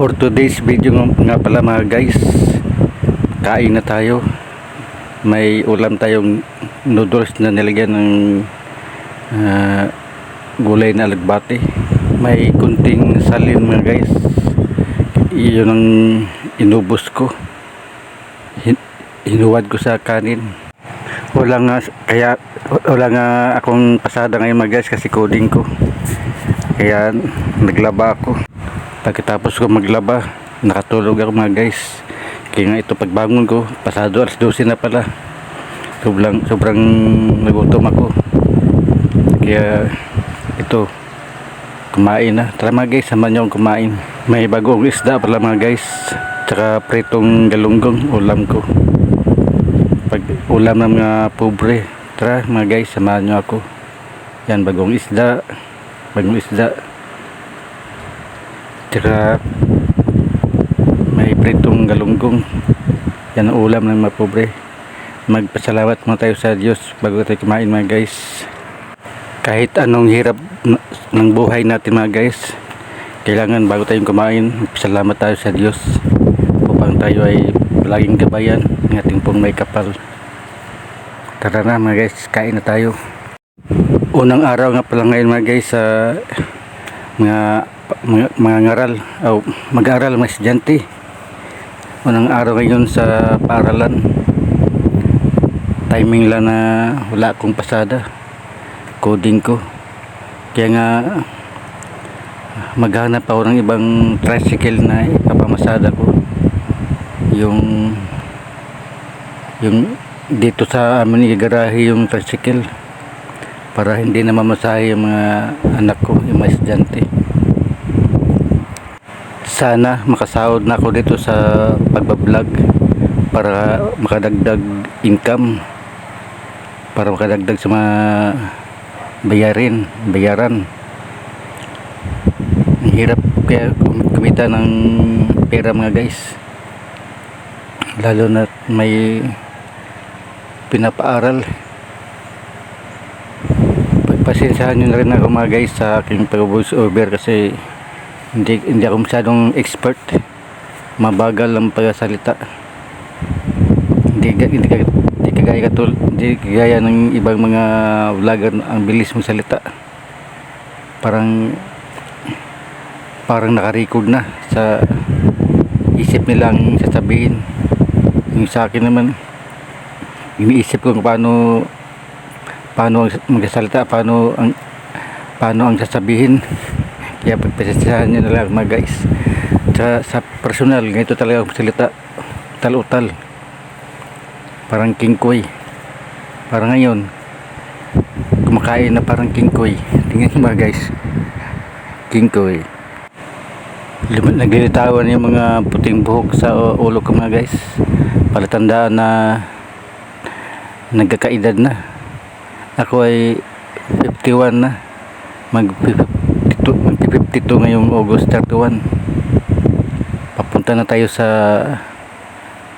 For today's video nga, pala mga guys, kain na tayo. May ulam tayong noodles na nilagyan ng ah, gulay na alagbati. May kunting salin mga guys. Iyon ang inubos ko. Hin- hinuwad ko sa kanin. Wala nga, kaya wala nga akong pasada ngayon mga guys kasi coding ko. Kaya naglaba ako. Pagkatapos ko maglaba, nakatulog ako mga guys. Kaya nga ito pagbangon ko, pasado alas 12 na pala. Sobrang, sobrang nagutom ako. Kaya ito, kumain na. Tara mga guys, sama akong kumain. May bagong isda pala mga guys. Tsaka pritong galunggong, ulam ko. Pag ulam ng mga pobre. Tara mga guys, samahan niyo ako. Yan, bagong isda. Bagong isda. Tsaka may pritong galunggong. Yan ang ulam ng mga pobre. Magpasalamat muna tayo sa Diyos bago tayo kumain mga guys. Kahit anong hirap ng buhay natin mga guys, kailangan bago tayong kumain, salamat tayo sa Diyos upang tayo ay palaging gabayan ng ating pong may kapal. Tara na mga guys, kain na tayo. Unang araw nga pala ngayon mga guys sa mga mga, mga o mag-aaral mga estudyante. Unang araw ngayon sa paaralan. Timing lang na wala akong pasada. Coding ko. Kaya nga maghanap ako ng ibang tricycle na ipapamasada ko. Yung yung dito sa amin igarahe yung tricycle para hindi na mamasahe yung mga anak ko, yung mga estudyante. Sana makasahod na ako dito sa pagbablog para makadagdag income para makadagdag sa mga bayarin, bayaran. Ang hirap kaya kum- kumita ng pera mga guys. Lalo na may pinapaaral pagpasensyahan nyo na rin ako mga guys sa aking pag-voice over kasi hindi, hindi ako masyadong expert. Mabagal ang pagsalita hindi, hindi, hindi kagaya katul hindi kagaya ng ibang mga vlogger ang bilis mong salita parang parang nakarecord na sa isip nilang sasabihin. Yung sa akin naman iniisip ko paano paano ang magsasalita, paano ang paano ang sasabihin. Kaya pagpasasahan niyo na lang mga guys. Sa, sa personal, ganito talaga ang salita. Talutal. Parang kingkoy. Parang ngayon, kumakain na parang kingkoy. Tingnan niyo mga guys. Kingkoy. Naglilitawan yung mga puting buhok sa ulo ko mga guys. Palatandaan na nagkakaedad na. Ako ay 51 na. Mag 52, mag 52 ngayong August 31. Papunta na tayo sa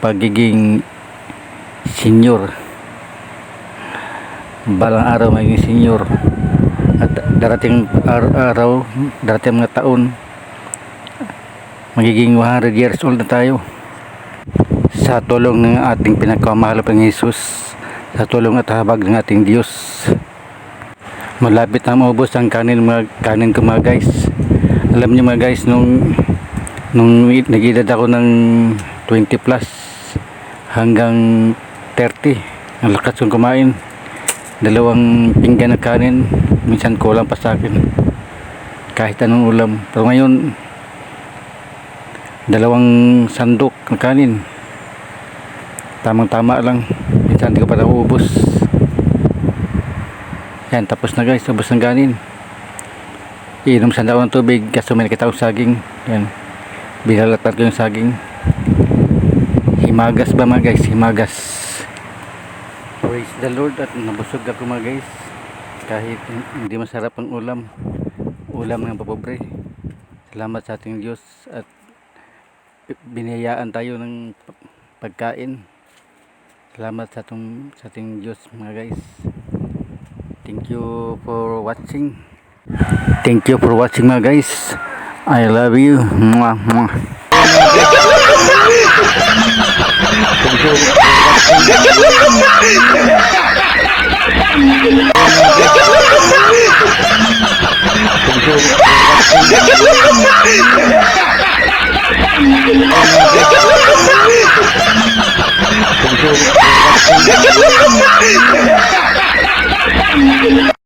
pagiging senior. Balang araw magiging senior. At darating ar- araw, darating mga taon, magiging 100 years old na tayo. Sa tulong ng ating pinagkamahal ng Jesus sa tulong at habag ng ating Diyos. Malapit na maubos ang kanin mga kanin ko mga guys. Alam niyo mga guys nung nung nag-edad ako ng 20 plus hanggang 30 ang lakas kong kumain. Dalawang pinggan ng kanin minsan kulang pa sa akin. Kahit anong ulam. Pero ngayon dalawang sandok ng kanin. Tamang tama lang. Minsan hindi ko pa nauubos yan tapos na guys ubos ng ganin iinom sa daw ng tubig kaso may nakita saging. Yan binalatan ko yung saging. Himagas ba mga guys? Himagas. Praise the lord at nabusog ako mga guys. Kahit hindi masarap ang ulam. Ulam ng papobre. Salamat sa ating Diyos at binayaan tayo ng pagkain. Salamat sa ating, sa ating Diyos mga guys. thank you for watching. Thank you for watching my guys. I love you. Mwah, mwah.